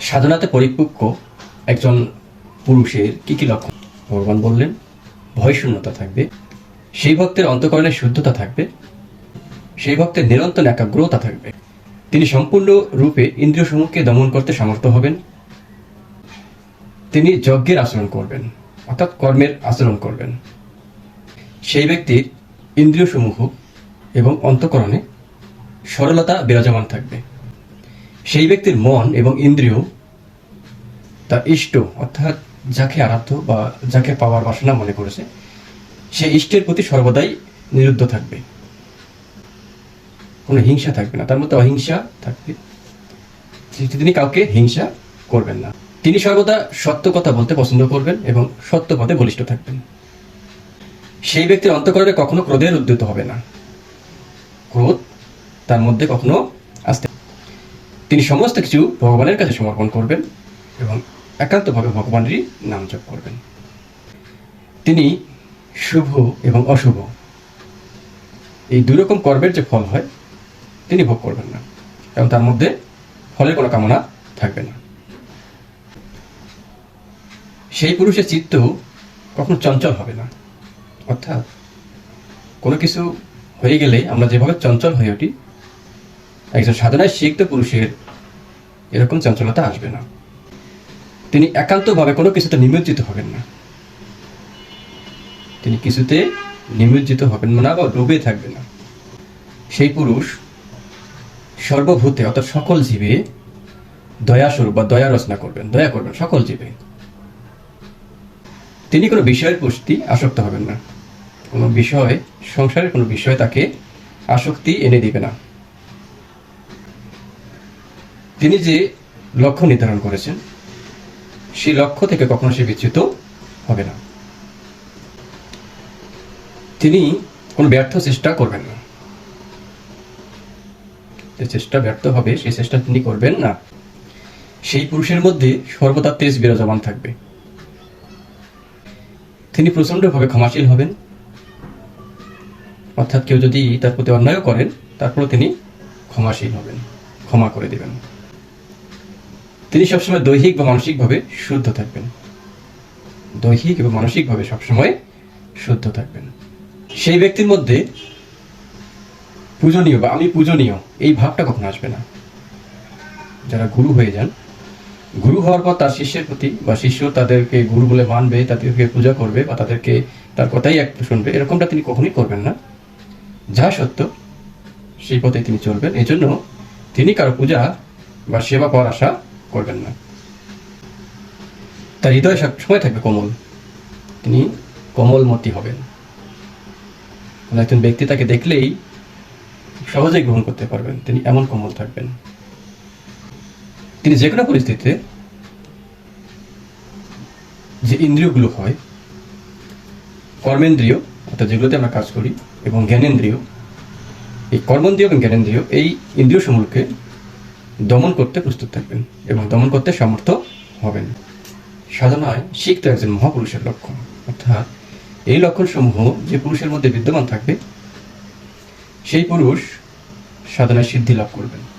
সাধনাতে পরিপক্ক একজন পুরুষের কি কি লক্ষণ? ভগবান বললেন, ভয় শূন্যতা থাকবে, সেই ভক্তের অন্তকরণে শুদ্ধতা থাকবে, সেই ভক্তের নিরন্তর একাগ্রতা থাকবে। তিনি সম্পূর্ণ রূপে ইন্দ্রিয় সমূহকে দমন করতে সমর্থ হবেন। তিনি যজ্ঞের আচরণ করবেন, অর্থাৎ কর্মের আচরণ করবেন। সেই ব্যক্তির ইন্দ্রিয় সমূহ এবং অন্তকরণে সরলতা বিরাজমান থাকবে। সেই ব্যক্তির মন এবং ইন্দ্রিয় তার ইষ্ট, অর্থাৎ যাকে আরাধ্য বা যাকে পাওয়ার বাসনা মনে করেছে, সেই ইষ্টের প্রতি সর্বদাই নিরুদ্ধ থাকবে। কোনো হিংসা থাকবে না। তার মধ্যে অহিংসা থাকবে। তিনি কাউকে হিংসা করবেন না। তিনি সর্বদা সত্য কথা বলতে পছন্দ করবেন এবং সত্য পথে বলিষ্ঠ থাকবেন। সেই ব্যক্তির অন্তকরণে কখনো ক্রোধের উদ্যত হবে না। ক্রোধ তার মধ্যে কখনো তিনি সমস্ত কিছু ভগবানের কাছে সমর্পণ করবেন এবং একান্তভাবে ভগবানেরই নাম জপ করবেন। তিনি শুভ এবং অশুভ। এই দুই রকম কর্মের যে ফল হয়, তিনি ভোগ করবেন না। এবং তার মধ্যে ফলের কোনো কামনা থাকবে না। সেই পুরুষের চিত্ত কখনো চঞ্চল হবে না। অর্থাৎ কোনো কিছু হয়ে গেলে আমরা যেভাবে চঞ্চল হয়ে উঠি একজন সাধনায় শিখতে পুরুষের এরকম চঞ্চলতা আসবে না। তিনি একান্তভাবে কোনো কিছুতে নিমজ্জিত হবেন না। তিনি কিছুতে নিমজ্জিত হবেন না বা ডুবে থাকবেন না। সেই পুরুষ সর্বভূতে, অর্থাৎ সকল জীবে দয়াস্বরূপ বা দয়া রচনা করবেন, দয়া করবেন, সকল জীবে। তিনি কোনো বিষয়ের প্রতি আসক্ত হবেন না। কোনো বিষয়, সংসারের কোনো বিষয় তাকে আসক্তি এনে দিবে না। তিনি যে লক্ষ্য নির্ধারণ করেছেন, সেই লক্ষ্য থেকে কখনো সে বিচ্যুত হবে না। তিনি কোনো ব্যর্থ চেষ্টা করবেন না। যে চেষ্টা ব্যর্থ হবে, সেই চেষ্টা তিনি করবেন না। সেই পুরুষের মধ্যে সর্বদা তেজ বিরাজমান থাকবে। তিনি প্রচণ্ডভাবে ক্ষমাশীল হবেন। অর্থাৎ কেউ যদি তার প্রতি অন্যায় করেন তারপরে তিনি ক্ষমাশীল হবেন, ক্ষমা করে দেবেন। তিনি সবসময় দৈহিক বা মানসিকভাবে শুদ্ধ থাকবেন। দৈহিক এবং মানসিকভাবে সবসময় শুদ্ধ থাকবেন। সেই ব্যক্তির মধ্যে পূজনীয় বা আমি পূজনীয় এই ভাবটা কখনো আসবে না। যারা গুরু হয়ে যান, গুরু হওয়ার পর তার শিষ্যের প্রতি বা শিষ্য তাদেরকে গুরু বলে মানবে, তাদেরকে পূজা করবে বা তাদেরকে তার কথাই একটু শুনবে, এরকমটা তিনি কখনোই করবেন না। যা সত্য, সেই পথে তিনি চলবেন। এই জন্য তিনি কারও পূজা বা সেবা পাওয়ার আশা করবেন না। তার হৃদয় সবসময় থাকবে কোমল। তিনি কোমলমতি হবেন। একজন ব্যক্তি তাকে দেখলেই সহজেই গ্রহণ করতে পারবেন। তিনি এমন কোমল থাকবেন। তিনি যে কোনো পরিস্থিতিতে যে ইন্দ্রিয়গুলো হয়, কর্মেন্দ্রিয়, অর্থাৎ যেগুলোতে আমরা কাজ করি, এবং জ্ঞানেন্দ্রিয়, এই কর্মেন্দ্রিয় এবং জ্ঞানেন্দ্রিয়, এই ইন্দ্রিয় সমূহকে দমন করতে প্রস্তুত থাকবেন এবং দমন করতে সমর্থ হবেন। সাধনায় শিখতে একজন মহাপুরুষের লক্ষণ। অর্থাৎ এই লক্ষণসমূহ যে পুরুষের মধ্যে বিদ্যমান থাকবে, সেই পুরুষ সাধনায় সিদ্ধি লাভ করবেন।